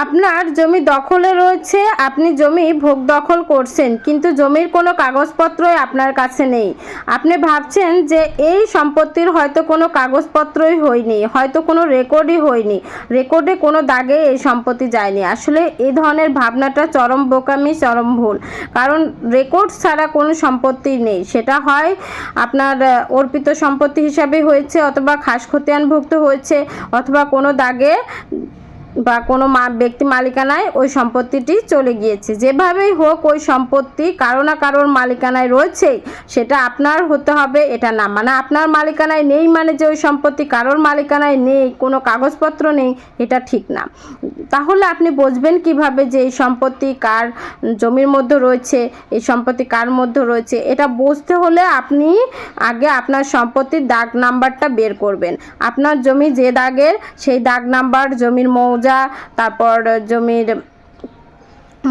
আপনার জমি দখলে রয়েছে, আপনি জমি ভোগ দখল করছেন, কিন্তু জমির কোনো কাগজপত্রই আপনার কাছে নেই। আপনি ভাবছেন যে এই সম্পত্তির হয়তো কোনো কাগজপত্রই হয়নি, হয়তো কোনো রেকর্ডই হয়নি, রেকর্ডে কোনো দাগে এই সম্পত্তি যায়নি। আসলে এই ধরনের ভাবনাটা চরম বোকামি, চরম ভুল। কারণ রেকর্ড ছাড়া কোনো সম্পত্তি নেই। সেটা হয় আপনার অর্পিত সম্পত্তি হিসাবে হয়েছে, অথবা খাস খতিয়ানভুক্ত হয়েছে, অথবা কোনো দাগে বা কোনো মা ব্যক্তি মালিকানায় ওই সম্পত্তিটি চলে গিয়েছে। যেভাবেই হোক ওই সম্পত্তি কারও না কারোর মালিকানায় রয়েছে সেটা আপনার হতে হবে, এটা না। মানে আপনার মালিকানায় নেই মানে যে ওই সম্পত্তি কারোর মালিকানায় নেই, কোনো কাগজপত্র নেই, এটা ঠিক না। তাহলে আপনি বুঝবেন কীভাবে যে এই সম্পত্তি কার জমির মধ্যে রয়েছে, এই সম্পত্তি কার মধ্যে রয়েছে, এটা বুঝতে হলে আপনি আগে আপনার সম্পত্তির দাগ নাম্বারটা বের করবেন। আপনার জমি যে দাগের, সেই দাগ নাম্বার জমির মৌজা, তারপর জমির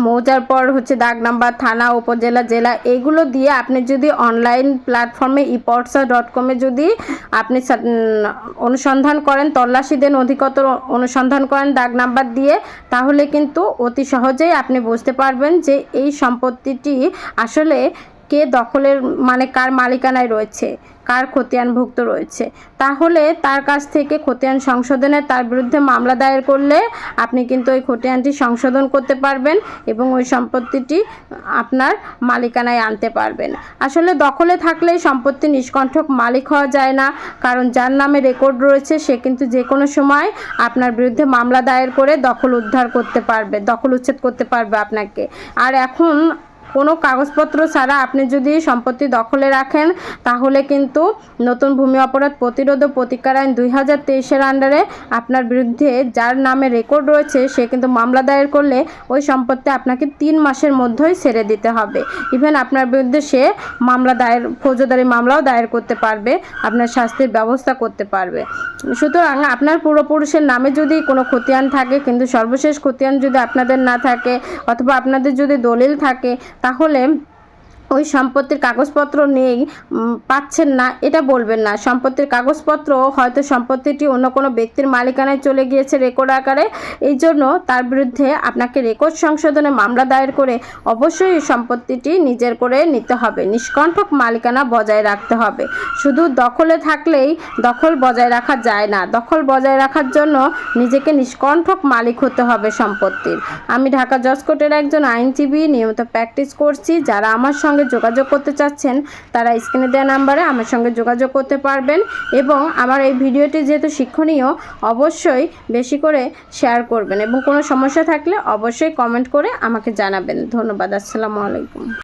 মৌজার পর হচ্ছে দাগ নাম্বার, থানা, উপজেলা, জেলা, এগুলো দিয়ে আপনি যদি অনলাইন প্ল্যাটফর্মে ইপটসা ডট কমে যদি আপনি অনুসন্ধান করেন, তল্লাশি দেন, অধিকতর অনুসন্ধান করেন দাগ নাম্বার দিয়ে, তাহলে কিন্তু অতি সহজেই আপনি বুঝতে পারবেন যে এই সম্পত্তিটি আসলে কে দখলের মানে কার মালিকানায় রয়েছে, কার খতিয়ানভুক্ত রয়েছে। তাহলে তার কাছ থেকে খতিয়ান সংশোধনে তার বিরুদ্ধে মামলা দায়ের করলে আপনি কিন্তু ওই খতিয়ানটি সংশোধন করতে পারবেন এবং ওই সম্পত্তিটি আপনার মালিকানায় আনতে পারবেন। আসলে দখলে থাকলেই সম্পত্তি নিষ্কণ্ঠক মালিক হওয়া যায় না, কারণ যার নামে রেকর্ড রয়েছে সে কিন্তু যে কোনো সময় আপনার বিরুদ্ধে মামলা দায়ের করে দখল উদ্ধার করতে পারবে, দখল উচ্ছেদ করতে পারবে আপনাকে। আর এখন কোনো কাগজপত্র ছাড়া আপনি যদি সম্পত্তি দখলে রাখেন, তাহলে কিন্তু নতুন ভূমি অপরাধ প্রতিরোধ ও প্রতিকার আইন দুই হাজার তেইশের আন্ডারে আপনার বিরুদ্ধে যার নামে রেকর্ড রয়েছে, সে কিন্তু মামলা দায়ের করলে ওই সম্পত্তি আপনাকে তিন মাসের মধ্যেই ছেড়ে দিতে হবে। ইভেন আপনার বিরুদ্ধে সে মামলা দায়ের, ফৌজদারি মামলাও দায়ের করতে পারবে, আপনার শাস্তির ব্যবস্থা করতে পারবে। সুতরাং আপনার পূর্বপুরুষের নামে যদি কোনো খতিয়ান থাকে, কিন্তু সর্বশেষ খতিয়ান যদি আপনাদের না থাকে, অথবা আপনাদের যদি দলিল থাকে তাহলে ওই সম্পত্তির কাগজপত্র নেই পাচ্ছেন না, এটা বলবেন না। সম্পত্তির কাগজপত্র হয়তো সম্পত্তিটি অন্য কোনো ব্যক্তির মালিকানায় চলে গিয়েছে রেকর্ড আকারে। এই জন্য তার বিরুদ্ধে আপনাকে রেকর্ড সংশোধনে মামলা দায়ের করে অবশ্যই সম্পত্তিটি নিজের করে নিতে হবে। নিষ্কণ্ঠক মালিকানা বজায় রাখতে হবে। শুধু দখলে থাকলেই দখল বজায় রাখা যায় না। দখল বজায় রাখার জন্য নিজেকে নিষ্কণ্ঠক মালিক হতে হবে সম্পত্তির। আমি ঢাকা জজকোর্টের একজন আইনজীবী নিয়মিত প্র্যাকটিস করছি। যারা আমার সঙ্গে যোগাযোগ করতে চাচ্ছেন, তারা স্ক্রিনে দেওয়া নাম্বারে আমার সঙ্গে যোগাযোগ করতে পারবেন এবং আমার এই ভিডিওটি যেহেতু শিক্ষণীয়, অবশ্যই বেশি করে শেয়ার করবেন এবং কোনো সমস্যা থাকলে অবশ্যই কমেন্ট করে আমাকে জানাবেন। ধন্যবাদ, আসসালামু আলাইকুম।